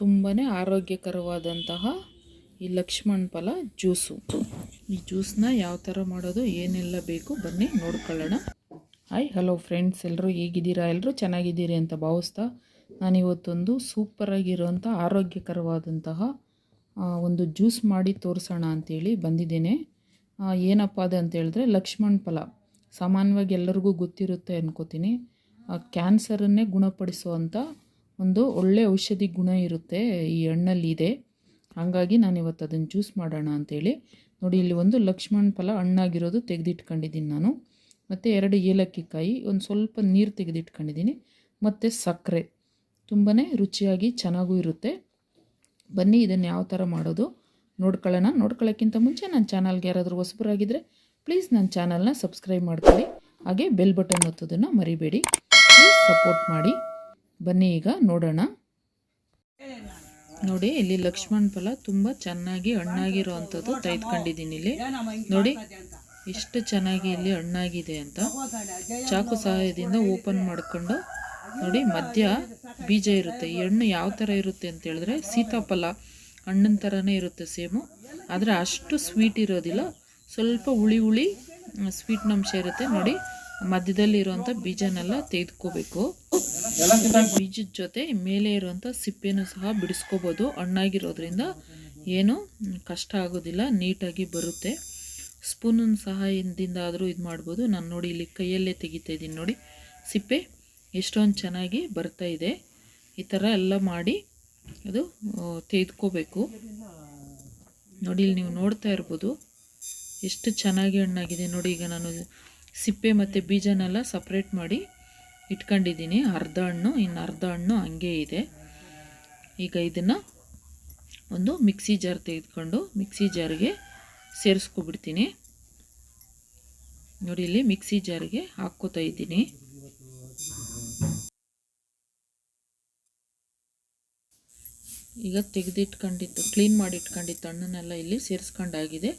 ತುಂಬಾ ಆರೋಗ್ಯಕರವಾದಂತಹ ಈ ಲಕ್ಷ್ಮಣ್ ಫಲ ಜ್ಯೂಸು. ಈ ಜ್ಯೂಸನ್ನ ಯಾವ ಥರ ಮಾಡೋದು, ಏನೆಲ್ಲ ಬೇಕು ಬನ್ನಿ ನೋಡ್ಕೊಳ್ಳೋಣ. ಹಾಯ್, ಹಲೋ ಫ್ರೆಂಡ್ಸ್, ಎಲ್ಲರೂ ಹೇಗಿದ್ದೀರಾ? ಎಲ್ಲರೂ ಚೆನ್ನಾಗಿದ್ದೀರಿ ಅಂತ ಭಾವಿಸ್ತಾ ನಾನಿವತ್ತೊಂದು ಸೂಪರಾಗಿರೋಂಥ ಆರೋಗ್ಯಕರವಾದಂತಹ ಒಂದು ಜ್ಯೂಸ್ ಮಾಡಿ ತೋರಿಸೋಣ ಅಂತೇಳಿ ಬಂದಿದ್ದೇನೆ. ಏನಪ್ಪ ಅದು ಅಂತ ಹೇಳಿದ್ರೆ ಲಕ್ಷ್ಮಣ್ ಫಲ. ಸಾಮಾನ್ಯವಾಗಿ ಎಲ್ಲರಿಗೂ ಗೊತ್ತಿರುತ್ತೆ ಅನ್ಕೋತೀನಿ. ಕ್ಯಾನ್ಸರನ್ನೇ ಗುಣಪಡಿಸುವಂಥ ಒಂದು ಒಳ್ಳೆ ಔಷಧಿ ಗುಣ ಇರುತ್ತೆ, ಈ ಹಣ್ಣಲ್ಲಿ ಇದೆ ಹಾಗಾಗಿ ನಾನು ಇವತ್ತು ಅದನ್ನು ಜ್ಯೂಸ್ ಮಾಡೋಣ ಅಂತೇಳಿ. ನೋಡಿ, ಇಲ್ಲಿ ಒಂದು ಲಕ್ಷ್ಮಣ್ ಫಲ ಹಣ್ಣಾಗಿರೋದು ತೆಗೆದಿಟ್ಕೊಂಡಿದ್ದೀನಿ ನಾನು. ಮತ್ತು ಎರಡು ಏಲಕ್ಕಿ ಕಾಯಿ ಒಂದು ಸ್ವಲ್ಪ ನೀರು ತೆಗೆದಿಟ್ಕೊಂಡಿದ್ದೀನಿ. ಮತ್ತು ಸಕ್ಕರೆ. ತುಂಬಾ ರುಚಿಯಾಗಿ ಚೆನ್ನಾಗೂ ಇರುತ್ತೆ. ಬನ್ನಿ, ಇದನ್ನು ಯಾವ ಥರ ಮಾಡೋದು ನೋಡ್ಕೊಳ್ಳೋಣ. ನೋಡ್ಕೊಳ್ಳೋಕ್ಕಿಂತ ಮುಂಚೆ ನನ್ನ ಚಾನಲ್ಗೆ ಯಾರಾದರೂ ಹೊಸಬರಾಗಿದ್ದರೆ ಪ್ಲೀಸ್ ನನ್ನ ಚಾನಲ್ನ ಸಬ್ಸ್ಕ್ರೈಬ್ ಮಾಡ್ಕೊಳ್ಳಿ. ಹಾಗೆ ಬೆಲ್ ಬಟನ್ ಒತ್ತೋದನ್ನು ಮರಿಬೇಡಿ. ಪ್ಲೀಸ್ ಸಪೋರ್ಟ್ ಮಾಡಿ. ಬನ್ನಿ ಈಗ, ನೋಡೋಣ. ನೋಡಿ, ಇಲ್ಲಿ ಲಕ್ಷ್ಮಣ್ ಫಲ ತುಂಬ ಚೆನ್ನಾಗಿ ಹಣ್ಣಾಗಿರೋ ಅಂಥದ್ದು ತೆಗೆದುಕೊಂಡಿದ್ದೀನಿ ಇಲ್ಲಿ. ನೋಡಿ, ಎಷ್ಟು ಚೆನ್ನಾಗಿ ಇಲ್ಲಿ ಹಣ್ಣಾಗಿದೆ ಅಂತ. ಚಾಕು ಸಹಾಯದಿಂದ ಓಪನ್ ಮಾಡ್ಕೊಂಡು, ನೋಡಿ, ಮಧ್ಯ ಬೀಜ ಇರುತ್ತೆ. ಈ ಹಣ್ಣು ಯಾವ ಥರ ಇರುತ್ತೆ ಅಂತ ಹೇಳಿದ್ರೆ, ಸೀತಾಫಲ ಹಣ್ಣಿನ ಥರನೇ ಇರುತ್ತೆ ಸೇಮು. ಆದರೆ ಅಷ್ಟು ಸ್ವೀಟ್ ಇರೋದಿಲ್ಲ. ಸ್ವಲ್ಪ ಹುಳಿ ಹುಳಿ ಸ್ವೀಟ್ನಂಶ ಇರುತ್ತೆ. ನೋಡಿ ಮಧ್ಯದಲ್ಲಿ ಇರುವಂಥ ಬೀಜನೆಲ್ಲ ತೆಗೆದುಕೋಬೇಕು. ಬೀಜದ ಜೊತೆ ಮೇಲೆ ಇರುವಂಥ ಸಿಪ್ಪೆನೂ ಸಹ ಬಿಡಿಸ್ಕೋಬೋದು. ಹಣ್ಣಾಗಿರೋದ್ರಿಂದ ಏನು ಕಷ್ಟ ಆಗೋದಿಲ್ಲ, ನೀಟಾಗಿ ಬರುತ್ತೆ. ಸ್ಪೂನನ್ನು ಸಹ ಆದರೂ ಇದು ಮಾಡ್ಬೋದು. ನಾನು ನೋಡಿ ಇಲ್ಲಿ ಕೈಯಲ್ಲೇ ತೆಗಿತಾ ಇದ್ದೀನಿ ನೋಡಿ. ಸಿಪ್ಪೆ ಎಷ್ಟೊಂದು ಚೆನ್ನಾಗಿ ಬರ್ತಾ ಇದೆ. ಈ ಥರ ಎಲ್ಲ ಮಾಡಿ ಅದು ತೆಗೆದುಕೋಬೇಕು. ನೋಡಿ, ಇಲ್ಲಿ ನೀವು ನೋಡ್ತಾ ಇರ್ಬೋದು. ಎಷ್ಟು ಚೆನ್ನಾಗಿ ಹಣ್ಣಾಗಿದೆ ನೋಡಿ. ಈಗ ನಾನು ಸಿಪ್ಪೆ ಮತ್ತು ಬೀಜನೆಲ್ಲ ಸಪ್ರೇಟ್ ಮಾಡಿ ಇಟ್ಕೊಂಡಿದ್ದೀನಿ. ಅರ್ಧ ಹಣ್ಣು, ಇನ್ನು ಅರ್ಧ ಹಣ್ಣು ಹಂಗೆ ಇದೆ. ಈಗ ಇದನ್ನು ಒಂದು ಮಿಕ್ಸಿ ಜಾರ್ ತೆಗೆದುಕೊಂಡು ಮಿಕ್ಸಿ ಜಾರ್ಗೆ ಸೇರಿಸ್ಕೊಬಿಡ್ತೀನಿ. ನೋಡಿ, ಇಲ್ಲಿ ಮಿಕ್ಸಿ ಜಾರ್ಗೆ ಹಾಕ್ಕೋತಾ ಇದ್ದೀನಿ. ಈಗ ತೆಗೆದಿಟ್ಕೊಂಡಿದ್ದು, ಕ್ಲೀನ್ ಮಾಡಿ ಇಟ್ಕೊಂಡಿದ್ದು ಹಣ್ಣನ್ನೆಲ್ಲ ಇಲ್ಲಿ ಸೇರಿಸ್ಕೊಂಡಾಗಿದೆ.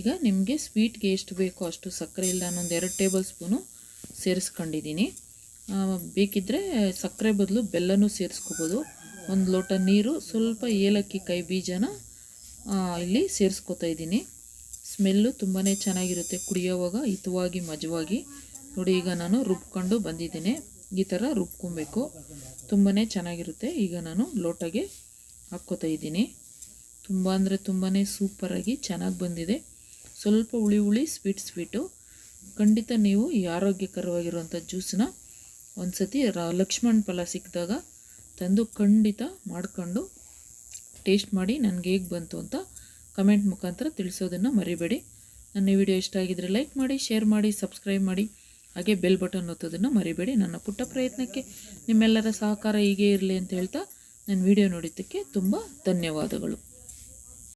ಈಗ ನಿಮಗೆ ಸ್ವೀಟ್ಗೆ ಎಷ್ಟು ಬೇಕೋ ಅಷ್ಟು ಸಕ್ಕರೆ ಇಲ್ಲ ನಾನೊಂದು ಎರಡು ಟೇಬಲ್ ಸ್ಪೂನು ಸೇರಿಸ್ಕೊಂಡಿದ್ದೀನಿ. ಬೇಕಿದ್ದರೆ ಸಕ್ಕರೆ ಬದಲು ಬೆಲ್ಲನೂ ಸೇರಿಸ್ಕೋಬೋದು. ಒಂದು ಲೋಟ ನೀರು, ಸ್ವಲ್ಪ ಏಲಕ್ಕಿ, ಕೈ ಬೀಜನ ಇಲ್ಲಿ ಸೇರಿಸ್ಕೋತಾ ಇದ್ದೀನಿ. ಸ್ಮೆಲ್ಲು ತುಂಬಾ ಚೆನ್ನಾಗಿರುತ್ತೆ ಕುಡಿಯೋವಾಗ, ಹಿತವಾಗಿ, ಮಜವಾಗಿ. ನೋಡಿ, ಈಗ ನಾನು ರುಬ್ಕೊಂಡು ಬಂದಿದ್ದೀನಿ. ಈ ಥರ ರುಬ್ಕೊಬೇಕು. ತುಂಬಾ ಚೆನ್ನಾಗಿರುತ್ತೆ. ಈಗ ನಾನು ಲೋಟಗೆ ಹಾಕ್ಕೋತಾ ಇದ್ದೀನಿ. ತುಂಬ ಅಂದರೆ ತುಂಬಾ ಸೂಪರಾಗಿ ಚೆನ್ನಾಗಿ ಬಂದಿದೆ. ಸ್ವಲ್ಪ ಹುಳಿ ಹುಳಿ ಸ್ವೀಟ್ ಸ್ವೀಟು ಖಂಡಿತ ನೀವು ಈ ಆರೋಗ್ಯಕರವಾಗಿರುವಂಥ ಜ್ಯೂಸನ್ನ ಒಂದು ಸತಿ ರ, ಲಕ್ಷ್ಮಣ್ ಫಲ ಸಿಕ್ಕಿದಾಗ ತಂದು ಖಂಡಿತ ಮಾಡಿಕೊಂಡು ಟೇಸ್ಟ್ ಮಾಡಿ ನನಗೆ ಹೇಗೆ ಬಂತು ಅಂತ ಕಮೆಂಟ್ ಮುಖಾಂತರ ತಿಳಿಸೋದನ್ನು ಮರಿಬೇಡಿ. ನನ್ನ ವಿಡಿಯೋ ಇಷ್ಟ ಆಗಿದ್ದರೆ ಲೈಕ್ ಮಾಡಿ ಶೇರ್ ಮಾಡಿ ಸಬ್ಸ್ಕ್ರೈಬ್ ಮಾಡಿ, ಹಾಗೆ ಬೆಲ್ ಬಟನ್ ಒತ್ತೋದನ್ನು ಮರಿಬೇಡಿ. ನನ್ನ ಪುಟ್ಟ ಪ್ರಯತ್ನಕ್ಕೆ ನಿಮ್ಮೆಲ್ಲರ ಸಹಕಾರ ಹೀಗೆ ಇರಲಿ ಅಂತ ಹೇಳ್ತಾ ನನ್ನ ವಿಡಿಯೋ ನೋಡಿದ್ದಕ್ಕೆ ತುಂಬ ಧನ್ಯವಾದಗಳು.